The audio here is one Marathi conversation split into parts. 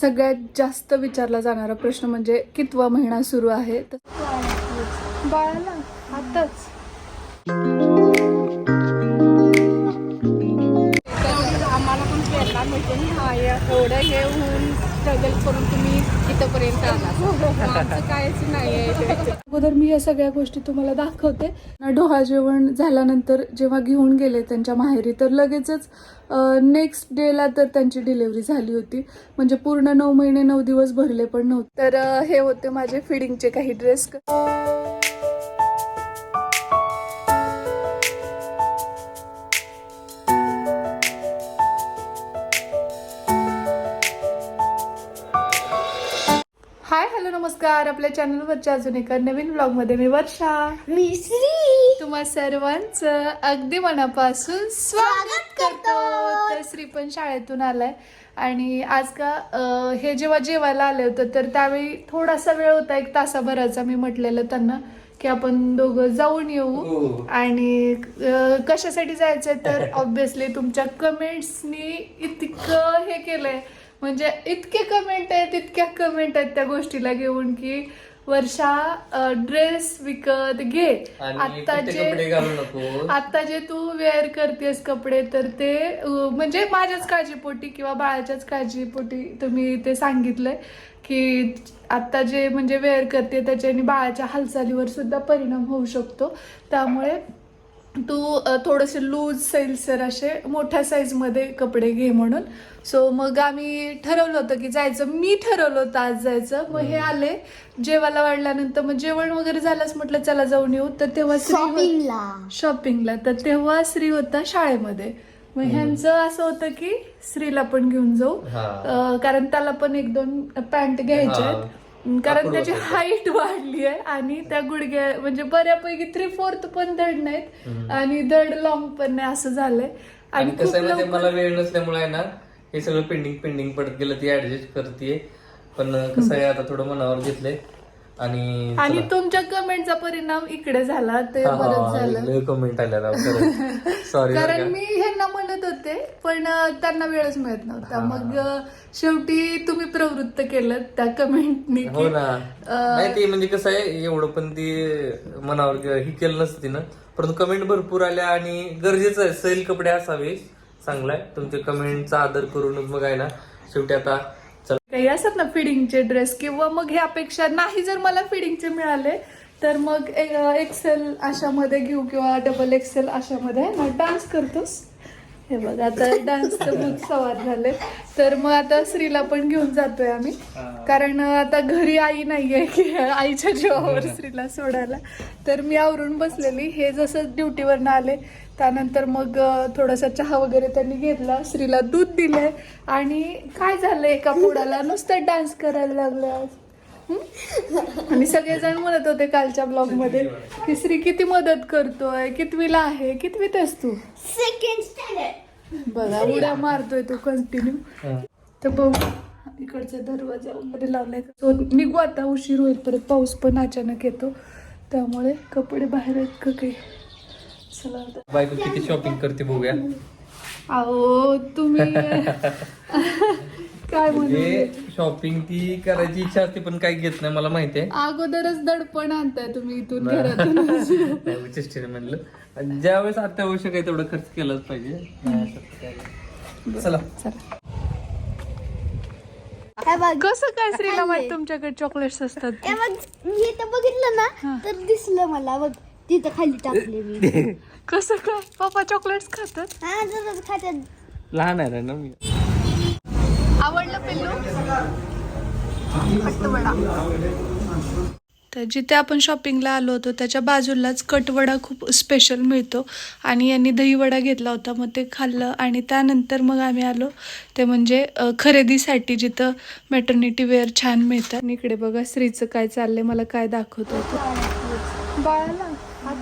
सगळ्यात जास्त विचारला जाणारा प्रश्न म्हणजे कितवा महिना सुरू आहे? तर बाळाला आताच. आम्हाला पण प्रेरणा मिळते ना एवढं हे होऊन स्ट्रगल करून तुम्ही इथपर्यंत आला. कायच नाही अगोदर मी या सगळ्या गोष्टी तुम्हाला दाखवते. डोहा जेवण झाल्यानंतर जेव्हा घेऊन गेले त्यांच्या माहेरी तर लगेचच नेक्स्ट डेला तर त्यांची डिलिव्हरी झाली होती. म्हणजे पूर्ण नऊ महिने नऊ दिवस भरले पण नव्हते. तर हे होते माझे फिडिंगचे काही ड्रेस हॅलो नमस्कार आपल्या चॅनलवरच्या अजून एका नवीन ब्लॉगमध्ये मी वर्षा. मी श्री. तुम्हा सर्वांचं अगदी मनापासून स्वागत करतो. तर श्री पण शाळेतून आलाय. आणि आज का अं, हे जेव्हा जेवायला आले होते तर त्यावेळी थोडासा वेळ होता एक तासाभराचा मी म्हटलेलं त्यांना की आपण दोघं जाऊन येऊ. आणि अं, कशासाठी जायचंय? तर ऑब्विसली तुमच्या कमेंट्सनी इतकं हे केलंय. म्हणजे इतके कमेंट आहेत इतक्या कमेंट आहेत त्या गोष्टीला घेऊन की वर्षा ड्रेस विकत घे. आता जे आता जे तू वेअर करतेस कपडे तर ते म्हणजे माझ्याच काळजीपोटी किंवा बाळाच्याच काळजीपोटी तुम्ही ते सांगितलंय की आता जे म्हणजे वेअर करते त्याच्याने बाळाच्या हालचालीवर सुद्धा परिणाम होऊ शकतो. त्यामुळे तू थोडेसे लूज सैलसर असे मोठ्या साईजमध्ये कपडे घे म्हणून. सो मग आम्ही ठरवलं होतं की जायचं. मी ठरवलं होतं आज जायचं. मग हे आले. जेवायला वाढल्यानंतर मग जेवण वगैरे झालंच म्हटलं चला जाऊन येऊ. तर तेव्हा श्री शॉपिंगला शॉपिंगला तर तेव्हा श्री होता शाळेमध्ये. मग ह्यांचं असं होतं की श्रीला पण घेऊन जाऊ. कारण त्याला पण एक दोन पॅन्ट घ्यायच्या आहेत. कारण त्याची. हाईट वाढली आहे आणि त्या गुडघ्या म्हणजे बऱ्यापैकी थ्री फोर्थ पण धड नाहीत आणि धड लॉंग पण नाही असं झालंय. आणि कसं मला वेळ नसल्यामुळे आहे ना हे सगळं पेंडिंग पेंडिंग पडत गेलं ती ऍडजस्ट करते पण कसं आहे आता थोडं मनावर घेतलंय. आणि आणि तुमच्या कमेंटचा परिणाम इकडे झाला ते बरंच झालं. कमेंट आल्या सॉरी कारण मी ह्यांना म्हणत होते पण त्यांना वेळच मिळत नव्हता. मग शेवटी तुम्ही प्रवृत्त केलं त्या कमेंटनी हो ना. नाही ते म्हणजे कसं आहे एवढं पण ती मनावर ही केलं नसतं तिनं. परंतु कमेंट भरपूर आल्या आणि गरजेचं आहे सैल कपडे असावे. चांगला आहे. तुमच्या कमेंटचा आदर करूनच मग आहे ना. शेवटी आता काही असतात ना फिडिंगचे ड्रेस किंवा मग ह्यापेक्षा नाही जर मला फिडिंगचे मिळाले तर मग एक्सेल अशामध्ये घेऊ किंवा डबल एक्सेल अशामध्ये. ना डान्स करतोस? हे बघ आता डान्सचं मग सवार झाले. तर मग आता श्रीला पण घेऊन जातोय आम्ही. कारण आता घरी आई नाहीये की आईच्या जीवावर श्रीला सोडायला. तर मी आवरून बसलेली. हे जसं ड्युटीवरनं आले त्यानंतर मग थोडासा चहा वगैरे त्यांनी घेतला. श्रीला दूध दिलंय. आणि काय झालं एका पुढाला नुसतं डान्स करायला लागलं आज? आणि सगळेजण म्हणत होते कालच्या ब्लॉगमध्ये की श्री किती मदत करतोय? कितवीला आहे? कितवीत आहेस तू? सेकंड स्टँडर्ड बघा उड्या मारतोय तू कंटिन्यू तर बघू इकडचा दरवाजा वगैरे लावलाय तो निघू आता उशीर होईल परत पाऊस पण अचानक येतो. त्यामुळे कपडे बाहेर आहेत का काही? बायको किती शॉपिंग करते बघूया. अहो तुम्ही काय म्हणू? हे शॉपिंग ती करायची इच्छा असते पण काही घेत नाही मला माहिती आहे. अगोदरच दडपण आणताय तुम्ही इथून घरातून. चेष्टेने म्हणलं. आणि ज्यावेळेस अत्यावश्यक आहे तेवढा खर्च केलाच पाहिजे. चला चला. काय बघ. कसं काय श्रीला माहीत तुमच्याकडे चॉकलेट्स असतात? मी इथं बघितलं ना तर दिसलं मला बघ. तिथं खाली टाकले मी. कसं काय? पप्पा चॉकलेट्स खातात? हा खात्यात लहान आहे ना मी. आवडलं पिल्लू? तर जिथे आपण शॉपिंगला आलो होतो त्याच्या बाजूलाच कटवडा खूप स्पेशल मिळतो. आणि यांनी दहीवडा घेतला होता मग ते खाल्लं. आणि त्यानंतर मग आम्ही आलो. ते म्हणजे खरेदीसाठी जिथं मॅटर्निटी वेअर छान मिळतं. आणि इकडे बघा स्त्रीचं काय चाललंय मला काय दाखवत होतं बाळाला.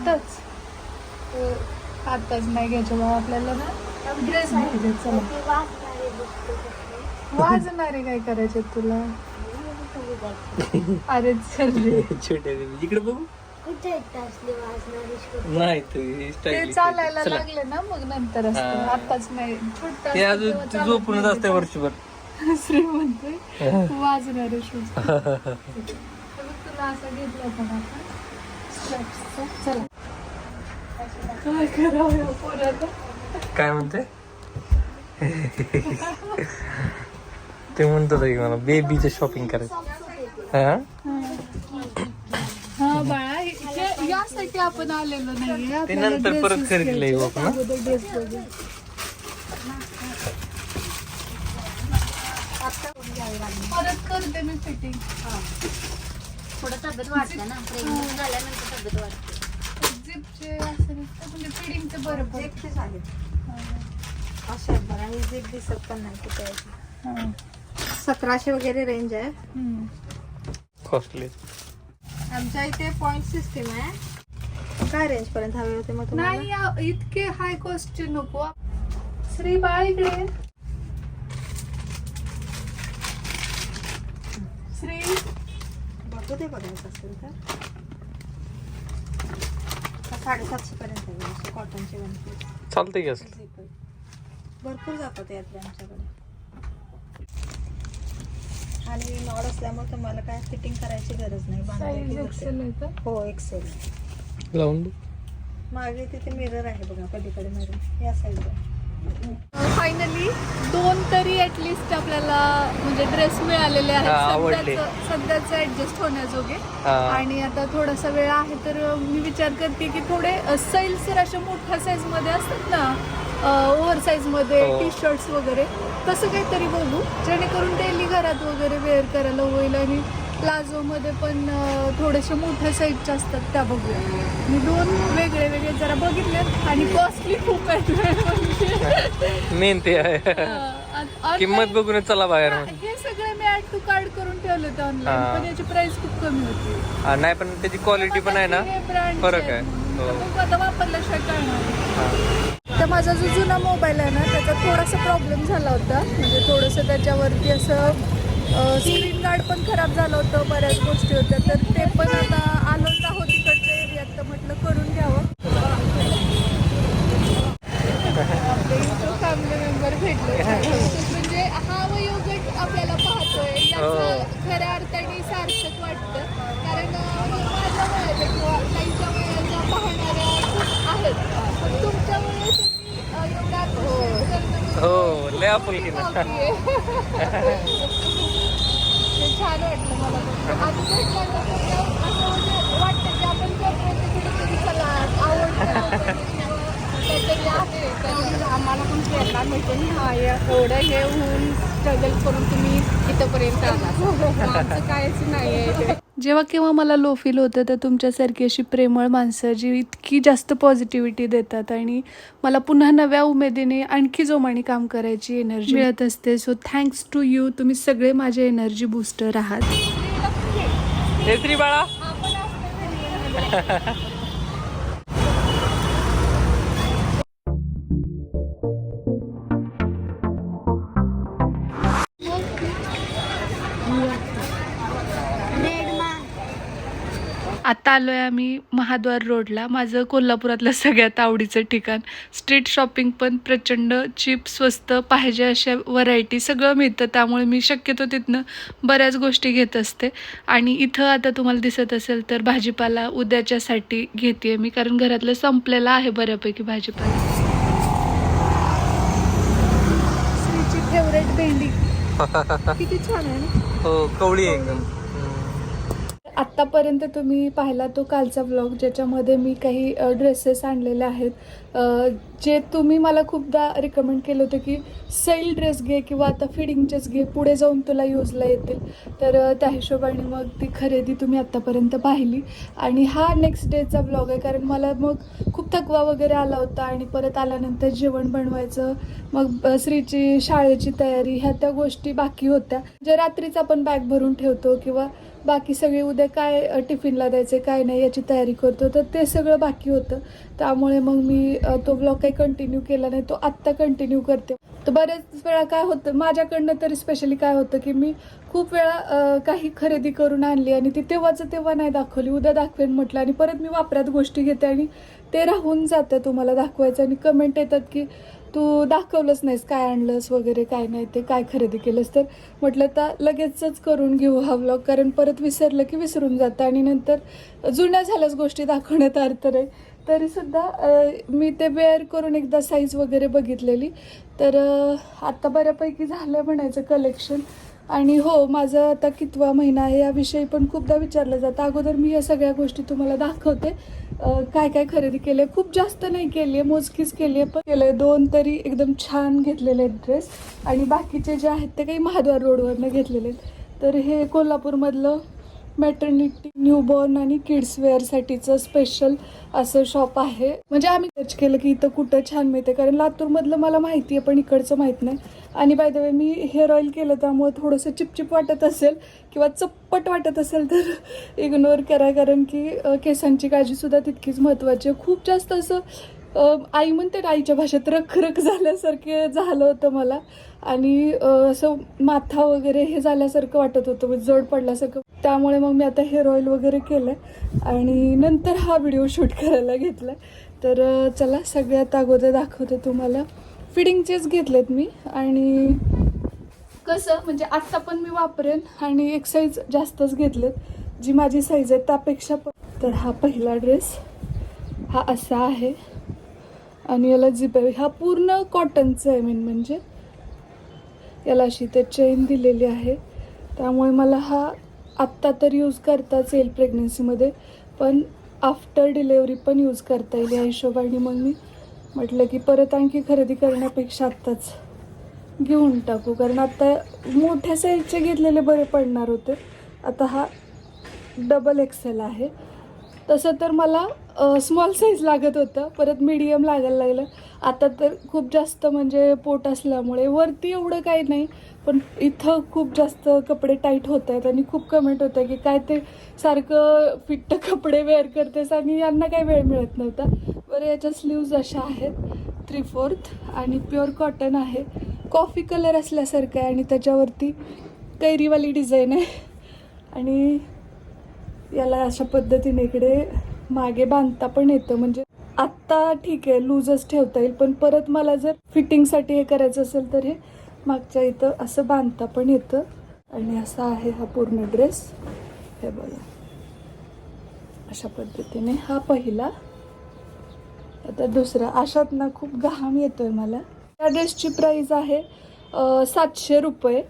आताच. आताच नाही घ्यायचं बाळा आपल्याला ना. ड्रेस घ्यायचे चला. वाजणारे काय करायचे तुला? अरे चल रे. छोटे इकडे बघू. नाही ते चालायला लागले ना मग नंतर असतं. आताच नाही. छोटं ते असतं अजून झोपूनच. असते वर्षभर. श्री म्हणतोय वाजणारे शूज तुला असं घेतलं होतं ना आपण? काय म्हणते? ते म्हणतात की मला बेबीचं शॉपिंग करायचं. हा? बाळा यासाठी आपण आलेलो नाहीये. ते नंतर परत खरेदीला येऊ आपण, परत करते मी फिटिंग थोडं तब्येत वाढते ना प्रेग्नंट झाल्यानंतर तब्येत वाढते. जिपचे असं म्हणजे बरं पडतं. आहेत बघा आणि झेप दिसत पण नाही कुठे आहे. हा. सतराशे वगैरे रेंज आहे. हम्म. कॉस्टली आमच्या इथे पॉइंट सिस्टीम आहे. काय रेंज पर्यंत हवे होते मग तुम्हाला? नाही या- इतके हाय कॉस्टचे नको. श्री बाळ इकडे. ये. श्री बघू दे बघायचं असेल तर साडेसातशे पर्यंत कॉटनचे वन पीस चालतंय की असं. भरपूर जातात यातले आमच्याकडे. आणि नॉड असल्यामुळे तुम्हाला काय फिटिंग करायची गरज नाही का? हो एक्सेल लावून मागे तिथे मिरर आहे बघा पलीकडे मिरर या साईडला फायनली दोन तरी ऍटलिस्ट आपल्याला म्हणजे ड्रेस मिळालेले हा, आहेत. सध्याचं ऍडजस्ट होण्याजोगे हा. आणि आता थोडासा वेळ आहे तर मी विचार करते की थोडे सैल सर अशा मोठ्या साईजमध्ये असतात ना ओव्हर साईजमध्ये हो. टी शर्ट्स वगैरे तसं काहीतरी बघू जेणेकरून डेली घरात वगैरे वेअर करायला होईल आणि प्लाझो मध्ये पण थोडेसे मोठ्या साईजच्या असतात त्या बघूया. मी दोन वेगळे वेगळे जरा बघितले आणि कॉस्टली खूप आहेत. मेन ते आहे किंमत बघून चला बाहेर हा, सगळे मी ऍड टू कार्ड करून ठेवले होते ऑनलाईन. पण याची प्राइस खूप कमी होती. नाही पण त्याची क्वालिटी पण आहे ना. फरक आहे. हो. आता वापरल्याशिवाय कळणार नाही. तर माझा जो जुना मोबाईल आहे ना त्याचा थोडासा प्रॉब्लेम झाला होता. म्हणजे थोडंसं त्याच्यावरती असं स्क्रीन गार्ड पण खराब झालं होतं बऱ्याच गोष्टी होत्या तर ते पण आता आलोच आहोत तिकडच्या एरियात तर म्हटलं करून घ्यावं. आपले फॅमिली मेंबर भेटले. म्हणजे हा वयोगट आपल्याला पाहतोय याचं खऱ्या अर्थाने सार्थक वाटतं. कारण माझ्या वयाच्या किंवा वयाच्या पाहणाऱ्या खूप आहेत. पण तुमच्या म्हणजे हो. लय आपुलकी छान वाटलं मला. पण. आधी भेटल्यानंतर असं म्हणजे वाटतं की आपण करतोय ते कुठेतरी चला आवडतं किंवा काहीतरी आहे. तर आम्हाला पण प्रेरणा मिळते हा या- एवढं हे होऊन स्ट्रगल करून तुम्ही इथंपर्यंत आला आमचं कायच नाही आहे जेव्हा केव्हा मला लो फील होतं तर तुमच्यासारखी अशी प्रेमळ माणसं जी इतकी जास्त पॉझिटिव्हिटी देतात आणि मला पुन्हा नव्या उमेदीने आणखी जोमाने काम करायची एनर्जी मिळत असते. सो थँक्स टू यू तुम्ही सगळे माझे एनर्जी बूस्टर आहात. हे बाळा आता आलो आहे आम्ही महाद्वार रोडला. माझं कोल्हापुरातलं सगळ्यात आवडीचं ठिकाण. स्ट्रीट शॉपिंग पण प्रचंड चीप स्वस्त पाहिजे अशा व्हरायटी सगळं मिळतं. त्यामुळे मी शक्यतो तिथनं बऱ्याच गोष्टी घेत असते. आणि इथं आता तुम्हाला दिसत असेल तर भाजीपाला उद्याच्यासाठी घेते मी कारण घरातलं संपलेलं आहे बऱ्यापैकी भाजीपाला. फेवरेट भेंडी. किती छान आहे ना? हो कवळी आहे एकदम. आत्तापर्यंत तुम्ही पाहिला तो कालचा ब्लॉग ज्याच्यामध्ये मी काही ड्रेसेस आणलेले आहेत. जे तुम्ही मला खूपदा रिकमेंड केलं होतं की सेल ड्रेस घे किंवा आता फिडिंगचेच घे पुढे जाऊन तुला यूजला येतील. तर त्या हिशोबाने मग ती खरेदी तुम्ही आत्तापर्यंत पाहिली. आणि हा नेक्स्ट डेचा ब्लॉग आहे कारण मला मग खूप थकवा वगैरे आला होता आणि परत आल्यानंतर जेवण बनवायचं मग श्रीची शाळेची तयारी ह्या त्या गोष्टी बाकी होत्या. म्हणजे जे रात्रीच आपण बॅग भरून ठेवतो किंवा बाकी सगळे उद्या काय टिफिनला टिफिनला द्यायचे काय नाही याची तयारी करतो. तर ते सगळं बाकी होतं. त्यामुळे मग मी तो ब्लॉग काही कंटिन्यू केला नाही तो आत्ता कंटिन्यू करते. तर बऱ्याच वेळा काय होतं माझ्याकडनं तरी स्पेशली काय होतं की मी खूप वेळा काही खरेदी करून आणली आणि ती तेव्हाचं तेव्हा नाही दाखवली. उद्या दाखवेन म्हटलं आणि परत मी वापरात गोष्टी घेते आणि ते राहून जातं तुम्हाला दाखवायचं. आणि कमेंट येतात की तू दाखवलंच नाहीस काय आणलंस वगैरे काय नाही ते काय खरेदी केलंस तर. म्हटलं तर लगेचच करून घेऊ हा व्लॉग कारण परत विसरलं की विसरून जातं आणि नंतर जुन्या झाल्याच गोष्टी दाखवण्यात अर्थ नाही. तरीसुद्धा मी ते वेअर करून एकदा साईज वगैरे बघितलेली. तर आत्ता बऱ्यापैकी झालं म्हणायचं कलेक्शन आणि हो माझं आता कितवा महिना आहे याविषयी पण खूपदा विचारलं जातं. अगोदर मी या सगळ्या गोष्टी तुम्हाला दाखवते. काय काय खरेदी केले खूप जास्त नाही केली आहे मोजकीच केली आहे पण केलं दोन तरी एकदम छान घेतलेले आहेत ड्रेस आणि बाकीचे जे आहेत ते काही महाद्वार रोडवरनं घेतलेले आहेत. तर हे कोल्हापूरमधलं मॅटर्निटी न्यूबॉर्न आणि किड्स वेअरसाठीचं स्पेशल असं शॉप आहे. म्हणजे आम्ही सर्च केलं की इथं कुठं छान मिळते. कारण लातूरमधलं मला माहिती आहे पण इकडचं माहीत नाही. आणि बाय द वे मी हेअर ऑईल केलं त्यामुळे थोडंसं चिपचिप वाटत असेल किंवा चप्पट वाटत असेल तर इग्नोर करा. कारण की केसांची काळजीसुद्धा तितकीच महत्त्वाची आहे. खूप जास्त असं आई म्हणते ना आईच्या भाषेत रखरख झाल्यासारखे झालं होतं मला. आणि असं माथा वगैरे हे झाल्यासारखं वाटत होतं म्हणजे जड पडल्यासारखं. त्यामुळे मग मी आता हेअर ऑइल वगैरे केलं आणि नंतर हा व्हिडिओ शूट करायला घेतला तर चला सगळ्यात अगोदर दाखवते तुम्हाला. फिडिंगचेच घेतलेत मी आणि कसं म्हणजे आत्ता पण मी वापरेन आणि एक साईज जास्तच घेतलेत. जी माझी साईज आहे त्यापेक्षा पण तर हा पहिला ड्रेस हा असा आहे. आणि याला जिप हा पूर्ण कॉटनचा आहे मेन म्हणजे. याला अशी ते चेन दिलेली आहे. त्यामुळे मला हा आत्ता तर यूज करताच येईल प्रेग्नन्सीमध्ये पण आफ्टर डिलेवरी पण यूज करता येईल या हिशोबाने मग मी म्हटलं की परत आणखी खरेदी करण्यापेक्षा आत्ताच घेऊन टाकू. कारण आत्ता मोठ्या साईजचे घेतलेले बरे पडणार होते. आता हा डबल एक्सेल आहे. तसं तर मला स्मॉल साईज लागत होतं. परत मीडियम लागायला लागलं. आता तर खूप जास्त म्हणजे पोट असल्यामुळे वरती एवढं काही नाही. पण इथं खूप जास्त कपडे टाईट होत आहेत आणि खूप कमेंट होतं की काय ते सारखं फिट्ट कपडे वेअर करतेस आणि यांना काही वेळ मिळत नव्हता. बरं याच्या स्लीव्ज अशा आहेत. थ्री फोर्थ आणि प्युअर कॉटन आहे. कॉफी कलर असल्यासारखं आहे आणि त्याच्यावरती कैरीवाली डिझाईन आहे. आणि याला अशा पद्धतीने इकडे मागे बांधता पण येतं. म्हणजे आत्ता ठीक आहे लूजच ठेवता येईल. पण परत मला जर फिटिंगसाठी हे करायचं असेल तर हे मागच्या इथं असं बांधता पण येतं. आणि असा आहे हा पूर्ण ड्रेस हे बघा. अशा पद्धतीने हा पहिला आता दुसरं. अशात ना खूप घाम येतो आहे मला. या ड्रेसची प्राईज आहे सातशे रुपये.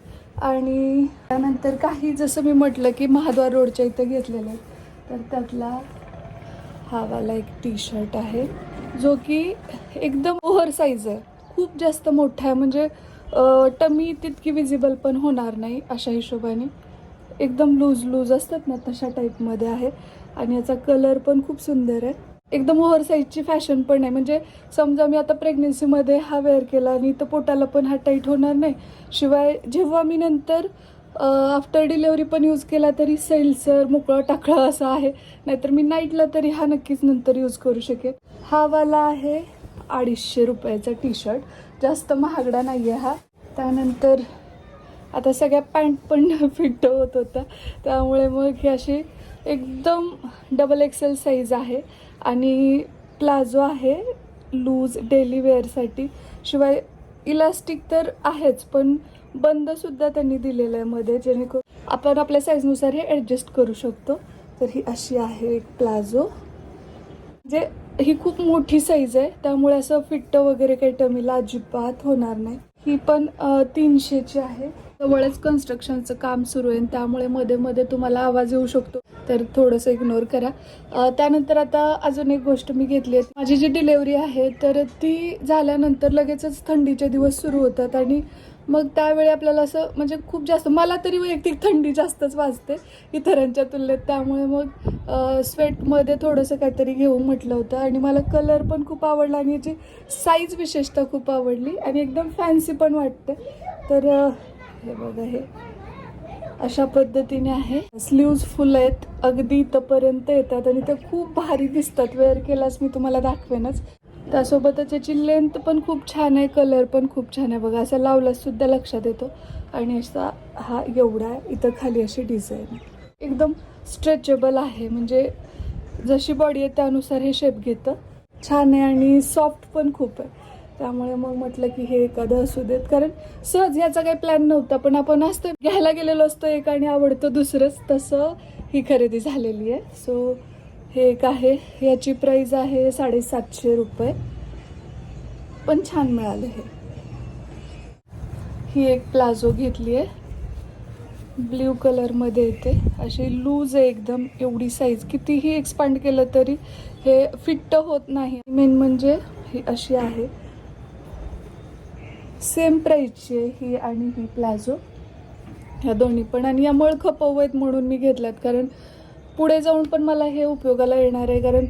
आणि त्यानंतर काही जसं मी म्हटलं की महाद्वार रोडच्या इथं घेतलेलं आहे. तर त्यातला हावाला एक टी शर्ट आहे जो की एकदम ओव्हर साईज आहे. खूप जास्त मोठा आहे. म्हणजे टमी तितकी विजिबल पण होणार नाही अशा हिशोबाने. एकदम लूज लूज असतात ना तशा टाईपमध्ये आहे. आणि याचा कलर पण खूप सुंदर आहे. एकदम ओव्हर साईजची फॅशन पण आहे. म्हणजे समजा मी आता प्रेग्नेन्सीमध्ये हा वेअर केला आणि तर पोटाला पण हा टाईट होणार नाही. शिवाय जेव्हा मी नंतर आफ्टर डिलेवरी पण यूज केला तरी सैलसर मोकळं टाकळं असं आहे. नाहीतर मी नाईटला तरी हा नक्कीच नंतर यूज करू शकेल हा वाला आहे अडीचशे रुपयाचा टी शर्ट जास्त महागडा नाही आहे हा. त्यानंतर आता सगळ्या पॅन्ट पण फिट होत होता त्यामुळे मग ही अशी एकदम डबल एक्सेल साईज आहे. आणि प्लाझो आहे लूज डेली वेअरसाठी. शिवाय इलास्टिक तर आहेच पण बंदसुद्धा त्यांनी दिलेलं आहे मध्ये जेणेकरून आपण आपल्या साईजनुसार हे ॲडजस्ट करू शकतो. तर ही अशी आहे एक प्लाझो. जे ही खूप मोठी साईज आहे त्यामुळे असं फिट्ट वगैरे काही टमीला अजिबात होणार नाही. ही पण तीनशेची आहे. जवळच कन्स्ट्रक्शनचं काम सुरू आहे त्यामुळे मध्ये मध्ये तुम्हाला आवाज येऊ शकतो. तर थोडंसं इग्नोर करा. त्यानंतर आता अजून एक गोष्ट मी घेतली आहे. माझी जी डिलेवरी आहे तर ती झाल्यानंतर लगेचच थंडीचे दिवस सुरू होतात आणि मग त्यावेळी आपल्याला असं म्हणजे खूप जास्त मला तरी वैयक्तिक थंडी जास्तच वाजते इतरांच्या तुलनेत. त्यामुळे मग स्वेटमध्ये थोडंसं काहीतरी घेऊ म्हटलं होतं आणि मला कलर पण खूप आवडला आणि याची साईज विशेषतः खूप आवडली आणि एकदम फॅन्सी पण वाटते. तर हे बघा हे. अशा पद्धतीने आहे. स्लीव्ज फुल आहेत. अगदी इथंपर्यंत येतात आणि त्या खूप भारी दिसतात. वेअर केलास मी तुम्हाला दाखवेनच. त्यासोबतच याची लेंथ पण खूप छान आहे. कलर पण खूप छान आहे. बघा असं लावल्यास सुद्धा लक्षात येतो. आणि असा हा एवढा आहे. इथं खाली अशी डिझाईन एकदम स्ट्रेचेबल आहे. म्हणजे जशी बॉडी आहे त्यानुसार हे शेप घेतं. छान आहे आणि सॉफ्ट पण खूप आहे. त्यामुळे मग म्हटलं की हे एखादं असू देत. कारण सहज ह्याचा काही प्लॅन नव्हता पण आपण असतं घ्यायला गेलेलो असतो एक आणि आवडतं दुसरंच तसं ही खरेदी झालेली आहे. सो हे एक आहे. याची प्राईज आहे साडेसातशे रुपये. पण छान मिळालं हे. ही एक प्लाझो घेतली आहे. ब्ल्यू कलरमध्ये येते. अशी लूज आहे एकदम एवढी साईज कितीही एक्सपांड केलं तरी हे फिट्ट होत नाही. मेन म्हणजे ही अशी आहे. सेम प्राईजची आहे ही आणि ही प्लाझो. ह्या दोन्ही पण. आणि या मळ खपव आहेत म्हणून मी घेतल्यात. कारण पुढे जाऊन पण मला हे उपयोगाला येणार आहे. कारण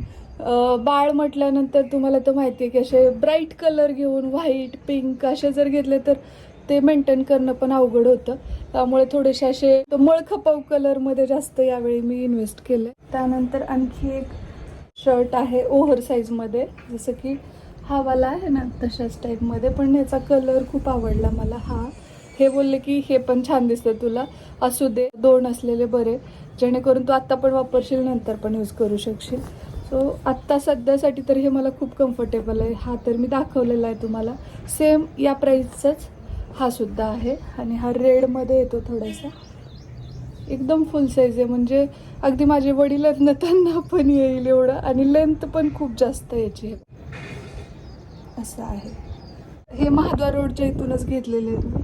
बाळ म्हटल्यानंतर तुम्हाला तर माहिती आहे की असे ब्राईट कलर घेऊन व्हाईट पिंक असे जर घेतले तर ते मेंटेन करणं पण अवघड होतं. त्यामुळे थोडेसे असे मळ खपव कलरमध्ये जास्त यावेळी मी इन्व्हेस्ट केलं त्यानंतर आणखी एक शर्ट आहे ओव्हर साईजमध्ये. जसं की हा वाला आहे ना तशाच टाईपमध्ये पण याचा कलर खूप आवडला मला हा. हे बोलले की हे पण छान दिसतं तुला. असू दे दोन असलेले बरे. जेणेकरून तू आत्ता पण वापरशील नंतर पण यूज करू शकशील. सो आत्ता सध्यासाठी तर हे मला खूप कम्फर्टेबल आहे. हा तर मी दाखवलेला आहे तुम्हाला. सेम या प्राईसचाच हा सुद्धा आहे. आणि हा रेडमध्ये येतो थोडासा. एकदम फुल साईज आहे. म्हणजे अगदी माझे वडील त्यांना पण येईल एवढं. आणि लेंथ पण खूप जास्त आहे असं आहे. हे महाद्वार रोडच्या इथूनच घेतलेले आहेत मी.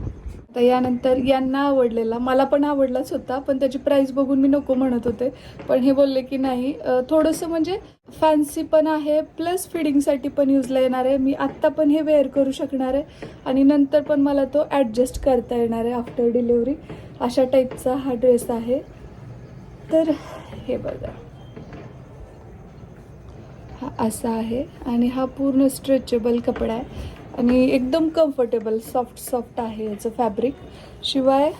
आता यानंतर यांना आवडलेला मला पण आवडलाच होता पण त्याची प्राईस बघून मी नको म्हणत होते. पण हे बोलले की नाही थोडंसं म्हणजे फॅन्सी पण आहे प्लस फिडिंगसाठी पण यूजला येणार आहे. मी आत्ता पण हे वेअर करू शकणार आहे. आणि नंतर पण मला तो ॲडजस्ट करता येणार आहे आफ्टर डिलेवरी अशा टाईपचा हा ड्रेस आहे. तर हे बघा. हा असा आहे. आणि हा पूर्ण स्ट्रेचेबल कपडा आहे. आणि एकदम कम्फर्टेबल सॉफ्ट सॉफ्ट आहे याचं फॅब्रिक शिवाय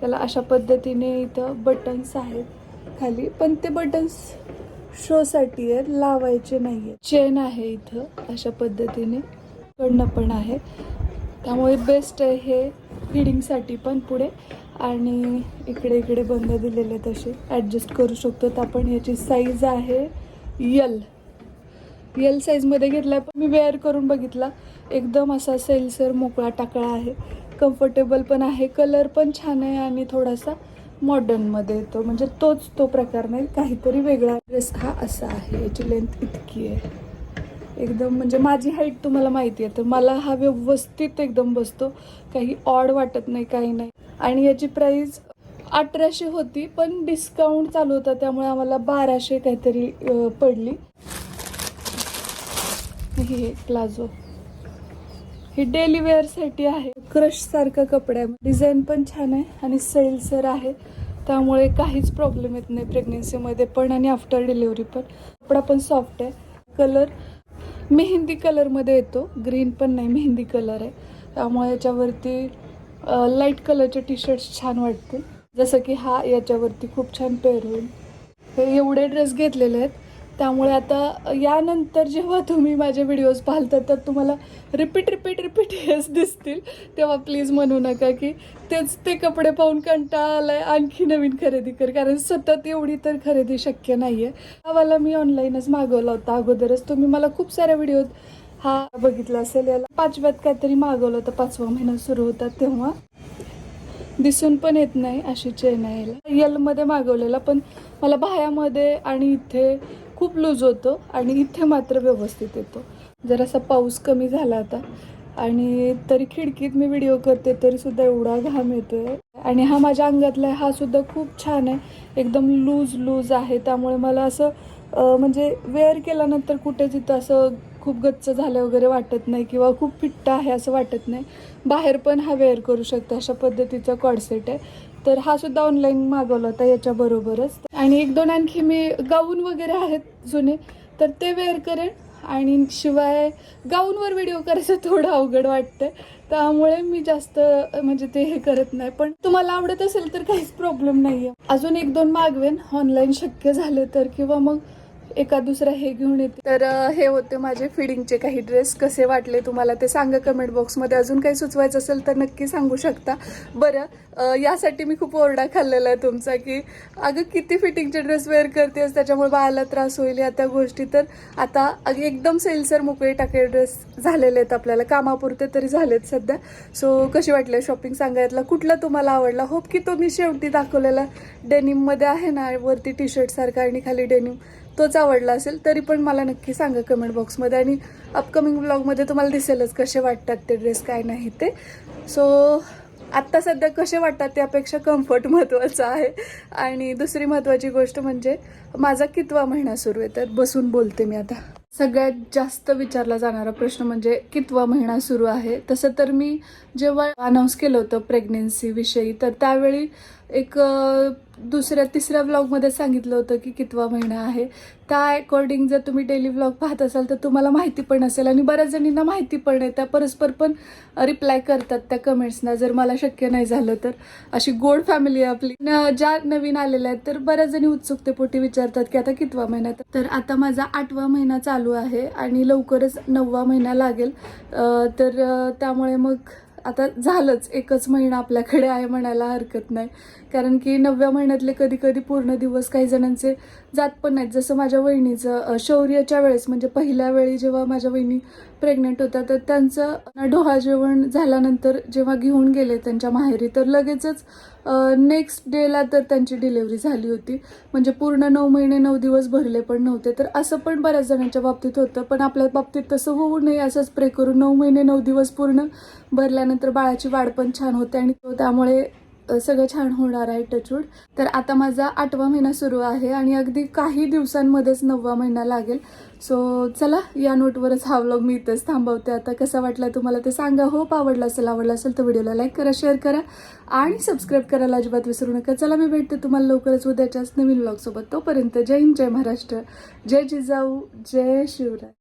त्याला अशा पद्धतीने इथं बटन्स आहेत खाली. पण ते बटन्स शोसाठी आहेत लावायचे नाही आहे चेन आहे इथं अशा पद्धतीने. कडणं पण आहे. त्यामुळे बेस्ट आहे हे फिडिंगसाठी पण पुढे. आणि इकडे इकडे बंद दिलेले तसे. ॲडजस्ट करू शकतो. तर आपण याची साईज आहे यल एल साईजमध्ये घेतला पण मी वेअर करून बघितला. एकदम असा सैलसर मोकळा टाकळा आहे. कम्फर्टेबल पण आहे. कलर पण छान आहे आणि थोडासा मॉडर्नमध्ये येतो. म्हणजे तोच तो प्रकार नाही. काहीतरी वेगळा ड्रेस हा असा आहे. याची लेंथ इतकी आहे. एकदम म्हणजे माझी हाईट तुम्हाला माहिती आहे. तर मला हा व्यवस्थित एकदम बसतो. काही ऑड वाटत नाही काही नाही. आणि याची प्राईस अठराशे होती. पण डिस्काउंट चालू होता. त्यामुळे आम्हाला बाराशे काहीतरी पडली. हे प्लाझो. हे डेली वेअरसाठी आहे. क्रश सारखा कपडा आहे डिझाईन पण छान आहे आणि सैलसर आहे. त्यामुळे काहीच प्रॉब्लेम येत नाही प्रेग्नेन्सीमध्ये पण आणि आफ्टर डिलिव्हरी पण. कपडा पण सॉफ्ट आहे. कलर मेहंदी कलरमध्ये येतो. ग्रीन पण नाही मेहंदी कलर आहे. त्यामुळे याच्यावरती लाइट कलरचे टी शर्ट्स छान वाटतील. जसं की हा याच्यावरती खूप छान पेअर होईल हे एवढे ड्रेस घेतलेले आहेत. त्यामुळे आता यानंतर जेव्हा तुम्ही माझे व्हिडिओज पाहता तर तुम्हाला रिपीट रिपीट रिपीट हेच दिसतील. तेव्हा प्लीज म्हणू नका की तेच ते कपडे पाहून कंटाळा आलाय आणखी नवीन खरेदी कर. कारण सतत एवढी तर खरेदी शक्य नाही आहे आम्हाला मी ऑनलाईनच मागवला होता अगोदरच. तुम्ही मला खूप साऱ्या व्हिडिओज हा बघितला असेल याला पाचव्यात काहीतरी मागवलं होतं. पाचवा महिना सुरू होता तेव्हा. दिसून पण येत नाही अशी चेन आहे याला. यलमध्ये मागवलेला पण मला बाह्यामध्ये आणि इथे खूप लूज होतो आणि इथे मात्र व्यवस्थित येतो. जरासा पाऊस कमी झाला आता. आणि तरी खिडकीत मी व्हिडिओ करते तरी सुद्धा एवढा घाम येतोय. आणि हा माझ्या अंगातला आहे हा सुद्धा खूप छान आहे. एकदम लूज लूज आहे. त्यामुळे मला असं म्हणजे वेअर केल्यानंतर कुठे तिथं असं खूप गच्च झालं वगैरे वाटत नाही किंवा खूप फिट्ट आहे असं वाटत नाही. बाहेर पण हा वेअर करू शकतो अशा पद्धतीचा कॉडसेट आहे. तर हा सुद्धा ऑनलाईन मागवला होता याच्याबरोबरच. आणि एक दोन आणखी मी गाऊन वगैरे आहेत जुने तर ते वेअर करेन. आणि शिवाय गाऊनवर व्हिडिओ करायचं थोडं अवघड वाटतंय. त्यामुळे मी जास्त म्हणजे ते हे करत नाही. पण तुम्हाला आवडत असेल तर काहीच प्रॉब्लेम नाही आहे अजून एक दोन मागवेन. ऑनलाईन शक्य झालं तर किंवा मग एका दुसरा हे घेऊन येते. तर हे होते माझे फिडिंगचे काही ड्रेस कसे वाटले तुम्हाला ते सांगा कमेंट बॉक्समध्ये अजून काही सुचवायचं असेल तर नक्की सांगू शकता. बरं यासाठी मी खूप ओरडा खाल्लेला आहे तुमचा की अगं किती फिटिंगचे ड्रेस वेअर करतेस? त्याच्यामुळे बाळाला त्रास होईल या त्या गोष्टी. तर आता एकदम सेलसर मोकळे टाके ड्रेस झालेले आहेत आपल्याला. कामापुरते तरी झालेत सध्या. सो कशी वाटली शॉपिंग सांगायतला कुठला तुम्हाला आवडला? होप की तो मी शेवटी दाखवलेला. डेनिममध्ये आहे ना वरती टी शर्ट सारखा आणि खाली डेनिम तोच आवडला असेल तरी पण मला नक्की सांगा कमेंट बॉक्समध्ये आणि अपकमिंग ब्लॉगमध्ये तुम्हाला दिसेलच कसे वाटतात ते ड्रेस काय नाही ते. सो आत्ता सध्या कसे वाटतात त्यापेक्षा कम्फर्ट महत्त्वाचं आहे. आणि दुसरी महत्त्वाची गोष्ट म्हणजे माझा कितवा महिना सुरू आहे तर बसून बोलते मी आता. सगळ्यात जास्त विचारला जाणारा प्रश्न म्हणजे कितवा महिना सुरू आहे? तसं तर मी जेव्हा अनाऊन्स केलं होतं प्रेग्नेन्सीविषयी तर त्यावेळी एक दुसऱ्या तिसऱ्या व्लॉगमध्ये सांगितलं होतं की कितवा महिना आहे. त्या अकॉर्डिंग जर तुम्ही डेली व्लॉग पाहत असाल तर तुम्हाला माहिती पण असेल आणि बऱ्याच जणींना माहिती पण आहे. त्या परस्पर पण रिप्लाय करतात त्या कमेंट्सना जर मला शक्य नाही झालं तर. अशी गोड फॅमिली आहे आपली. न- ज्या नवीन आलेल्या आहेत तर बऱ्याच जणी उत्सुकतेपोटी विचारतात की आता कितवा महिना तर आता माझा आठवा महिना चालू आहे आणि लवकरच नववा महिना लागेल. तर त्यामुळे मग आता झालंच. एकच महिना आपल्याकडे आहे म्हणायला हरकत नाही. कारण की नवव्या महिन्यातले कधी कधी पूर्ण दिवस काही जणांचे जात पण नाहीत. जसं माझ्या वहिनीचं शौर्याच्या वेळेस म्हणजे पहिल्या वेळी जेव्हा माझ्या वहिनी प्रेग्नेंट होत्या तर त्यांचं डोहा जेवण झाल्यानंतर जेव्हा घेऊन गेले त्यांच्या माहेरी तर लगेचच नेक्स्ट डेला तर त्यांची डिलेवरी झाली होती. म्हणजे पूर्ण नऊ महिने नऊ दिवस भरले पण नव्हते. तर असं पण बऱ्याच जणांच्या बाबतीत होतं पण आपल्या बाबतीत तसं होऊ नये असंच प्रे करून नऊ महिने नऊ दिवस पूर्ण भरल्यानंतर बाळाची वाढ पण छान होते आणि तो त्यामुळे सगळं छान होणार आहे टचूड तर आता माझा आठवा महिना सुरू आहे आणि अगदी काही दिवसांमध्येच नववा महिना लागेल. सो चला या नोटवरच हा व्लॉग मी इथंच थांबवते. आता कसा वाटला तुम्हाला ते सांगा. होप आवडला असेल आवडला असेल तर व्हिडिओला लाईक करा शेअर करा आणि सबस्क्राईब करायला अजिबात विसरू नका. चला मी भेटते तुम्हाला लवकरच उद्याच्याच नवीन व्लॉगसोबत तोपर्यंत जय हिंद जय महाराष्ट्र. जय जिजाऊ जय शिवराय.